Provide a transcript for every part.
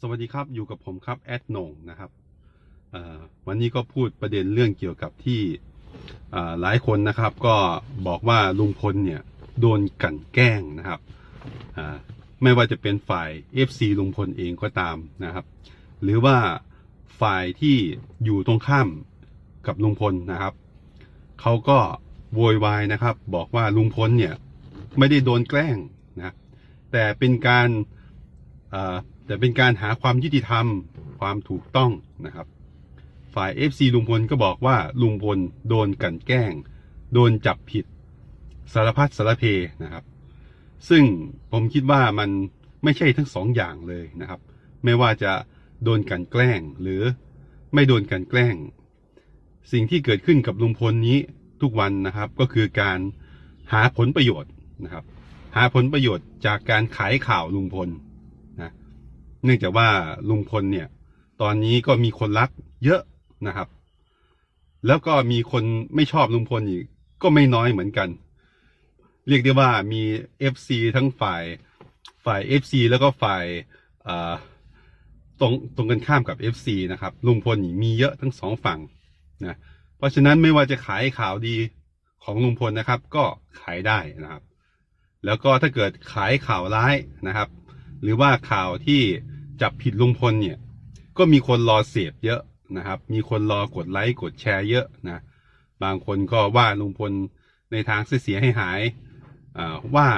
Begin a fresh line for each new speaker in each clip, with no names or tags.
สวัสดีครับอยู่กับผมครับแอดนงนะครับวันนี้ก็พูดประเด็นเรื่องเกี่ยวกับที่หลายคนนะครับ ก็บอกว่าลุงพลเนี่ยโดนกลั่นแกล้งนะครับไม่ว่าจะเป็นฝ่าย FC ลุงพลเองก็ตามนะครับ หรือว่าฝ่ายที่อยู่ตรงข้ามกับลุงพลนะครับเขาก็โวยวายนะครับ บอกว่าลุงพลเนี่ยไม่ได้โดนแกล้งนะแต่เป็นการ แต่เป็นการหาความยุติธรรมความถูกต้องนะครับ ฝ่าย FC ลุงพลก็บอกว่าลุงพลโดนกันแกล้ง โดนจับผิดสารพัดสารเพนะครับ ซึ่งผมคิดว่ามันไม่ใช่ทั้งสองอย่างเลยนะครับ ไม่ว่าจะโดนกันแกล้งหรือไม่โดนกันแกล้ง สิ่งที่เกิดขึ้นกับลุงพลนี้ทุกวันนะครับก็คือการหาผลประโยชน์นะครับ หาผลประโยชน์จากการขายข่าวลุงพล เนื่องจากว่าลุงพลเนี่ย ตอนนี้ก็มีคนรักเยอะนะครับ แล้วก็มีคนไม่ชอบลุงพลอีกก็ไม่น้อยเหมือนกัน เรียกได้ว่ามี FC ทั้งฝ่ายฝ่าย FC แล้วก็ฝ่ายตรงตรงกันข้ามกับ FC นะครับลุงพลมีเยอะทั้งสองฝั่งนะเพราะฉะนั้นไม่ว่าจะขายข่าวดีของลุงพลนะครับ ก็ขายได้นะครับ แล้วก็ถ้าเกิดขายข่าวร้ายนะครับ หรือว่าข่าวที่ จับผิดลุงพลเนี่ย ก็มีคนรอเสพเยอะนะครับ มีคนรอกดไลค์กดแชร์เยอะนะ บางคนก็ว่าลุงพลในทางเสียให้หายว่า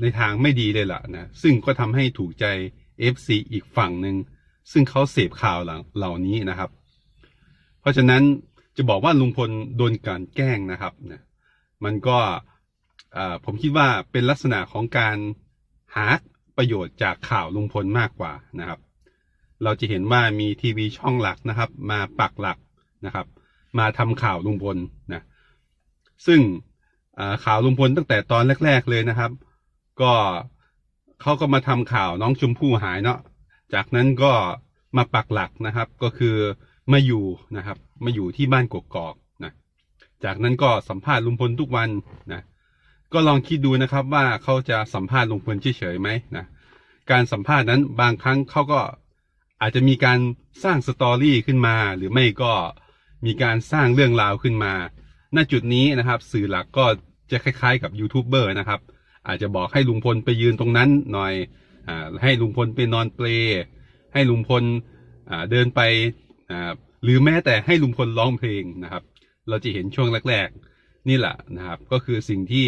ในทางไม่ดีเลยล่ะนะ ซึ่งก็ทำให้ถูกใจ FC อีกฝั่งหนึ่ง ซึ่งเขาเสพข่าวเหล่านี้นะครับ เพราะฉะนั้นจะบอกว่าลุงพลโดนกลันแกล้งนะครับนะมันก็ผมคิดว่าเป็นลักษณะของการหา ประโยชน์จากข่าวลุงพลมากกว่านะครับ เราจะเห็นว่ามีทีวีช่องหลักนะครับ มาปักหลักนะครับ มาทำข่าวลุงพลนะซึ่งข่าวลุงพลตั้งแต่ตอนแรก ๆเลยนะครับ ก็เขาก็มาทำข่าวน้องชมพู่หายเนาะจากนั้นก็มาปักหลักนะครับ ก็คือมาอยู่นะครับ มาอยู่ที่บ้านกกอกนะจากนั้นก็สัมภาษณ์ลุงพลทุกวันนะก็ลองคิดดูนะครับว่าเขาจะสัมภาษณ์ลุงพลเฉยๆไหมนะ การสัมภาษณ์นั้นบางครั้งเขาก็อาจจะมีการสร้างสตอรี่ขึ้นมา หรือไม่ก็มีการสร้างเรื่องราวขึ้นมา ณจุดนี้นะครับ สื่อหลักก็จะคล้ายๆ กับยูทูบเบอร์นะครับ อาจจะบอกให้ลุงพลไปยืนตรงนั้นหน่อยอให้ลุงพลไปนอนเปลให้ลุงพลเดินไปหรือแม้แต่ให้ลุงพลร้องเพลงนะครับ เราจะเห็นช่วงแรกๆ นี่แหละนะครับ ก็คือสิ่งที่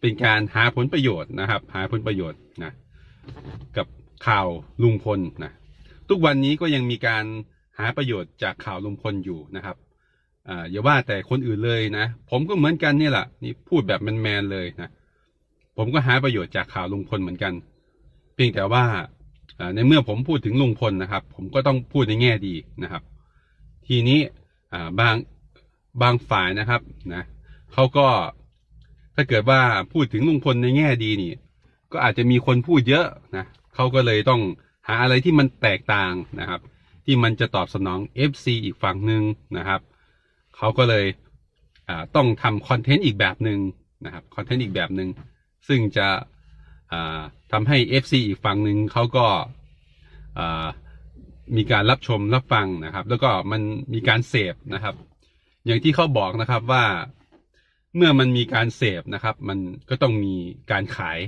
เป็นการหาผลประโยชน์นะครับ หาผลประโยชน์นะ กับข่าวลุงพลนะทุกวันนี้ก็ยังมีการหาประโยชน์จากข่าวลุงพลอยู่นะครับอ่าอย่าว่าแต่คนอื่นเลยนะ ผมก็เหมือนกันนี่แหละนี่พูดแบบแมนๆเลยนะผมก็หาประโยชน์จากข่าวลุงพลเหมือนกัน เพียงแต่ว่าในเมื่อผมพูดถึงลุงพลนะครับ ผมก็ต้องพูดในแง่ดีนะครับ ทีนี้บางบางฝ่ายนะครับนะเขาก็ถ้าเกิดว่าพูดถึงลุงพลในแง่ดีนี่ ก็อาจจะมีคนพูดเยอะนะเขาก็เลยต้องหาอะไรที่มันแตกต่างนะครับ ที่มันจะตอบสนอง FC อีกฝั่งหนึ่งนะครับเขาก็เลยต้องทำคอนเทนต์อีกแบบหนึ่งนะครับคอนเทนต์อีกแบบหนึ่งซึ่งจะอ่าทำให้ FC อีกฝั่งหนึ่งเขาก็มีการรับชมรับฟังนะครับ แล้วก็มันมีการเสพนะครับ อย่างที่เขาบอกนะครับว่าเมื่อมันมีการเสพนะครับ มันก็ต้องมีการขาย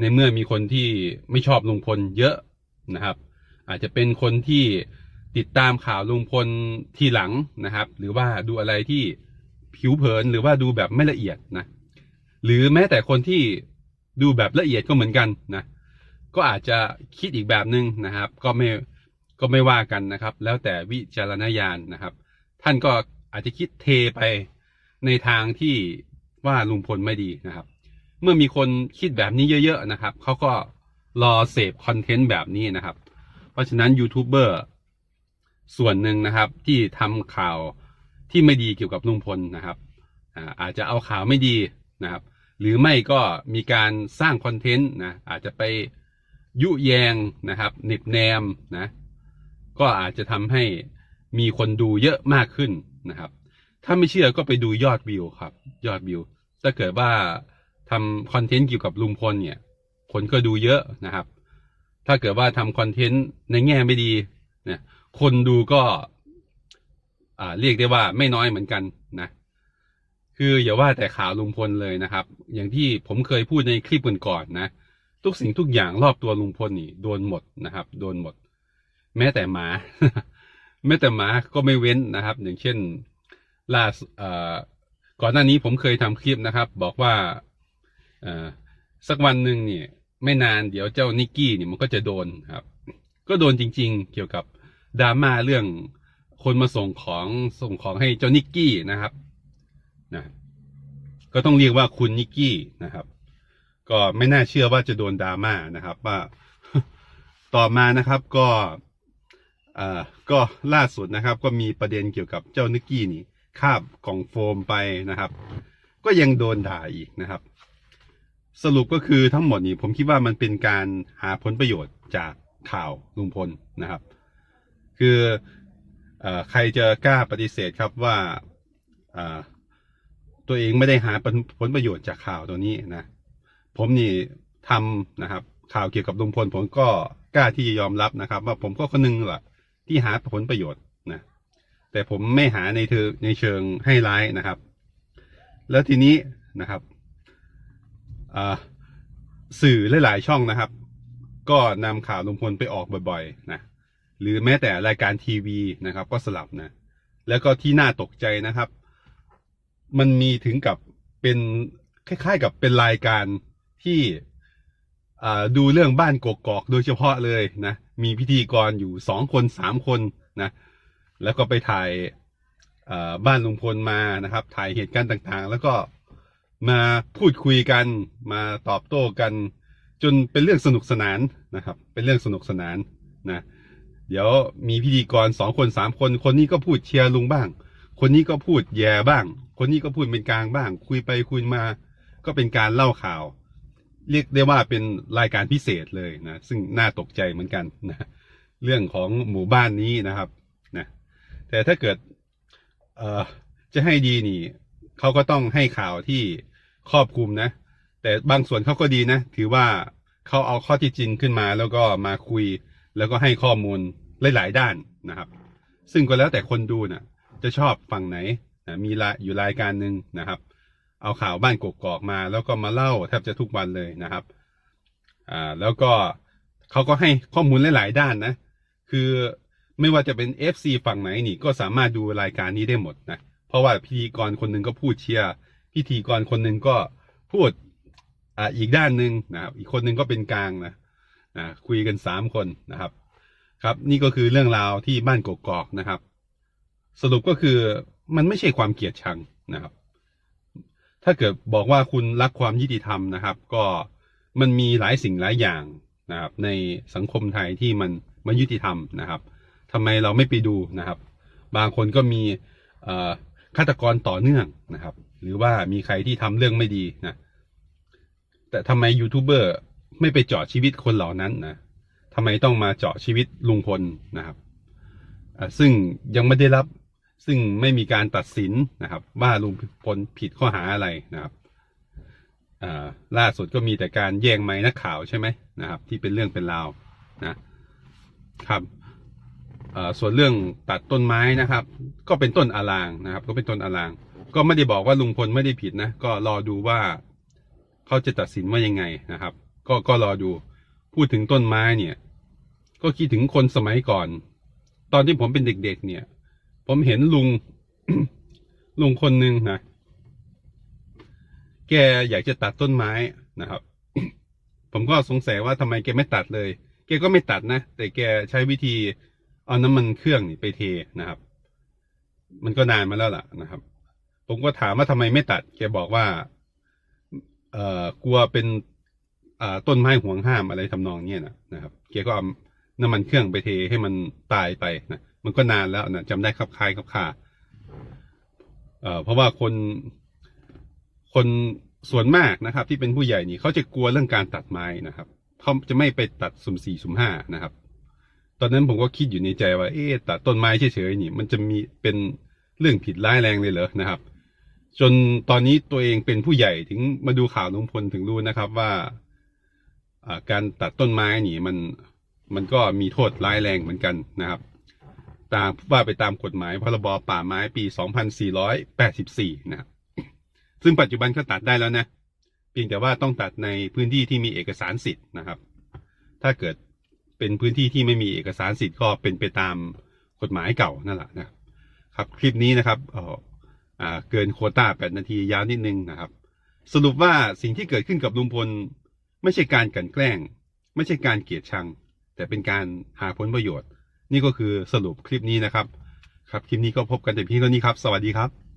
ในเมื่อมีคนที่ไม่ชอบลุงพลเยอะนะครับ อาจจะเป็นคนที่ติดตามข่าวลุงพลทีหลังนะครับ หรือว่าดูอะไรที่ผิวเผินหรือว่าดูแบบไม่ละเอียดนะหรือแม้แต่คนที่ดูแบบละเอียดก็เหมือนกันนะก็อาจจะคิดอีกแบบหนึ่งนะครับ ก็ไม่ก็ไม่ว่ากันนะครับ แล้วแต่วิจารณญาณนะครับ ท่านก็อาจจะคิดเทไปในทางที่ว่าลุงพลไม่ดีนะครับ เมื่อมีคนคิดแบบนี้เยอะ ๆ นะครับเขาก็รอเสพคอนเทนต์แบบนี้นะครับ เพราะฉะนั้นยูทูบเบอร์ส่วนหนึ่งนะครับ ที่ทำข่าวที่ไม่ดีเกี่ยวกับลุงพลนะครับอาจจะเอาข่าวไม่ดีนะครับ หรือไม่ก็มีการสร้างคอนเทนต์นะอาจจะไปยุแยงนะครับเหน็บแนมนะก็อาจจะทำให้มีคนดูเยอะมากขึ้นนะครับ ถ้าไม่เชื่อก็ไปดูยอดวิวครับ ยอดวิว ถ้าเกิดว่า ทำคอนเทนต์เกี่ยวกับลุงพลเนี่ย คนก็ดูเยอะนะครับ ถ้าเกิดว่าทำคอนเทนต์ในแง่ไม่ดีเนี่ยคนดูก็อ่าเรียกได้ว่าไม่น้อยเหมือนกันนะ คืออย่าว่าแต่ข่าวลุงพลเลยนะครับ อย่างที่ผมเคยพูดในคลิปก่อนๆนะ ทุกสิ่งทุกอย่างรอบตัวลุงพลนี่โดนหมดนะครับ โดนหมด แม้แต่หมา แม้แต่หมาก็ไม่เว้นนะครับ อย่างเช่นล่าสุดเอ่อก่อนหน้านี้ผมเคยทำคลิปนะครับ บอกว่า สักวันหนึ่งเนี่ย ไม่นานเดี๋ยวเจ้านิกกี้เนี่ยมันก็จะโดนครับ ก็โดนจริง ๆ เกี่ยวกับดราม่าเรื่องคนมาส่งของส่งของให้เจ้านิกกี้นะครับนะก็ต้องเรียกว่าคุณนิกกี้นะครับ ก็ไม่น่าเชื่อว่าจะโดนดราม่านะครับ ว่าต่อมานะครับก็อ่าก็ล่าสุดนะครับ ก็มีประเด็นเกี่ยวกับเจ้านิกกี้นี่คาบกล่องโฟมไปนะครับ ก็ยังโดนด่าอีกนะครับ สรุปก็คือทั้งหมดนี้ผมคิดว่ามันเป็นการหาผลประโยชน์จากข่าวลุงพลนะครับ คืออใครจะกล้าปฏิเสธครับว่าตัวเองไม่ได้หาผลประโยชน์จากข่าวตัวนี้นะ ผมนี่ทำนะครับ ข่าวเกี่ยวกับลุงพลผมก็กล้าที่จะยอมรับนะครับ ว่าผมก็คนหนึงแหละที่หาผลประโยชน์นะ แต่ผมไม่หาในเธอในเชิงให้ร้ายนะครับ แล้วทีนี้นะครับ สื่อหลาย ๆ ช่องนะครับ ก็นำข่าวลุงพลไปออกบ่อย ๆ นะ หรือแม้แต่รายการทีวีนะครับ ก็สลับนะ แล้วก็ที่น่าตกใจนะครับ มันมีถึงกับเป็นคล้าย ๆ กับเป็นรายการที่ดูเรื่องบ้านกกอกโดยเฉพาะเลยนะ มีพิธีกรอยู่สองคนสามคนนะ แล้วก็ไปถ่ายบ้านลุงพลมานะครับ ถ่ายเหตุการณ์ต่างๆ แล้วก็ มาพูดคุยกัน มาตอบโต้กัน จนเป็นเรื่องสนุกสนานนะครับ เป็นเรื่องสนุกสนานนะ เดี๋ยวมีพิธีกรสองคนสามคน คนนี้ก็พูดเชียร์ลุงบ้าง คนนี้ก็พูดแย่บ้าง คนนี้ก็พูดเป็นกลางบ้าง คุยไปคุยมา ก็เป็นการเล่าข่าว เรียกได้ว่าเป็นรายการพิเศษเลยนะ ซึ่งน่าตกใจเหมือนกันนะ เรื่องของหมู่บ้านนี้นะครับนะแต่ถ้าเกิด เอ่อ จะให้ดีนี่เขาก็ต้องให้ข่าวที่ ครอบคลุมนะ แต่บางส่วนเขาก็ดีนะ ถือว่าเขาเอาข้อที่จริงขึ้นมา แล้วก็มาคุย แล้วก็ให้ข้อมูลหลาย ๆ ด้านนะครับ ซึ่งก็แล้วแต่คนดูนะจะชอบฝั่งไหนนะมีละอยู่รายการหนึ่งนะครับ เอาข่าวบ้านกกอกมา แล้วก็มาเล่าแทบจะทุกวันเลยนะครับอ่าแล้วก็เขาก็ให้ข้อมูลหลาย ๆ ด้านนะ คือไม่ว่าจะเป็น FC ฝั่งไหนนี่ก็สามารถดูรายการนี้ได้หมดนะ เพราะว่าพิธีกรคนหนึ่งก็พูดเชียร์ พิธีกรคนหนึ่งก็พูดอ่าอีกด้านหนึ่งนะครับอีกคนหนึ่งก็เป็นกลางนะอ่าคุยกันสามคนนะครับ ครับนี่ก็คือเรื่องราวที่บ้านกกอกนะครับ สรุปก็คือมันไม่ใช่ความเกลียดชังนะครับ ถ้าเกิดบอกว่าคุณรักความยุติธรรมนะครับ ก็มันมีหลายสิ่งหลายอย่างนะครับ ในสังคมไทยที่มันมันยุติธรรมนะครับทำไมเราไม่ไปดูนะครับ บางคนก็มีฆาตกรต่อเนื่องนะครับ หรือว่ามีใครที่ทำเรื่องไม่ดีนะแต่ทำไมยูทูบเบอร์ไม่ไปเจาะชีวิตคนเหล่านั้นนะทำไมต้องมาเจาะชีวิตลุงพลนะครับซึ่งยังไม่ได้รับซึ่งไม่มีการตัดสินนะครับ ว่าลุงพลผิดข้อหาอะไรนะครับล่าสุดก็มีแต่การแย่งไม้นักข่าวใช่ไหมนะครับ ที่เป็นเรื่องเป็นราวนะครับส่วนเรื่องตัดต้นไม้นะครับ ก็เป็นต้นอลางนะครับ ก็เป็นต้นอลาง ก็ไม่ได้บอกว่าลุงพลไม่ได้ผิดนะ ก็รอดูว่าเขาจะตัดสินว่ายังไงนะครับ ก็ก็รอดู พูดถึงต้นไม้เนี่ย ก็คิดถึงคนสมัยก่อน ตอนที่ผมเป็นเด็กๆเนี่ย ผมเห็นลุง ลุงคนหนึ่งนะ แกอยากจะตัดต้นไม้นะครับ ผมก็สงสัยว่าทำไมแกไม่ตัดเลย แกก็ไม่ตัดนะ แต่แกใช้วิธีเอาน้ำมันเครื่องนี่ไปเทนะครับ มันก็นานมาแล้วล่ะนะครับ ผมก็ถามว่าทำไมไม่ตัด แกบอกว่า เอ่อกลัวเป็นอ่าต้นไม้ห่วงห้ามอะไรทำนองเนี้ยนะนะครับแกก็เอาน้ำมันเครื่องไปเทให้มันตายไปนะมันก็นานแล้วนะจำได้ครับคล้ายครับค่าเอ่อเพราะว่าคนคนส่วนมากนะครับ ที่เป็นผู้ใหญ่นี่เขาจะกลัวเรื่องการตัดไม้นะครับเขาจะไม่ไปตัดสุ่มสี่สุ่มห้านะครับ ตอนนั้นผมก็คิดอยู่ในใจว่า เอ๊ะตัดต้นไม้เฉยๆนี่ มันจะมีเป็นเรื่องผิดร้ายแรงเลยเหรอนะครับ จนตอนนี้ตัวเองเป็นผู้ใหญ่ถึงมาดูข่าวลุงพลถึงรู้นะครับว่าการตัดต้นไม้นี่มันมันก็มีโทษร้ายแรงเหมือนกันนะครับ ตามว่าไปตามกฎหมายพรบป่าไม้ปี 2484 นะซึ่งปัจจุบันก็ตัดได้แล้วนะ เพียงแต่ว่าต้องตัดในพื้นที่ที่มีเอกสารสิทธิ์นะครับ ถ้าเกิดเป็นพื้นที่ที่ไม่มีเอกสารสิทธิ์ก็เป็นไปตามกฎหมายเก่านั่นแหละนะครับ คลิปนี้นะครับ เกินโควต้า8นาทียาวนิดนึงนะครับ สรุปว่าสิ่งที่เกิดขึ้นกับลุงพล ไม่ใช่การกันแกล้ง ไม่ใช่การเกลียดชัง แต่เป็นการหาผลประโยชน์ นี่ก็คือสรุปคลิปนี้นะครับ ครับคลิปนี้ก็พบกันแต่เพียงเท่านี้ครับ สวัสดีครับ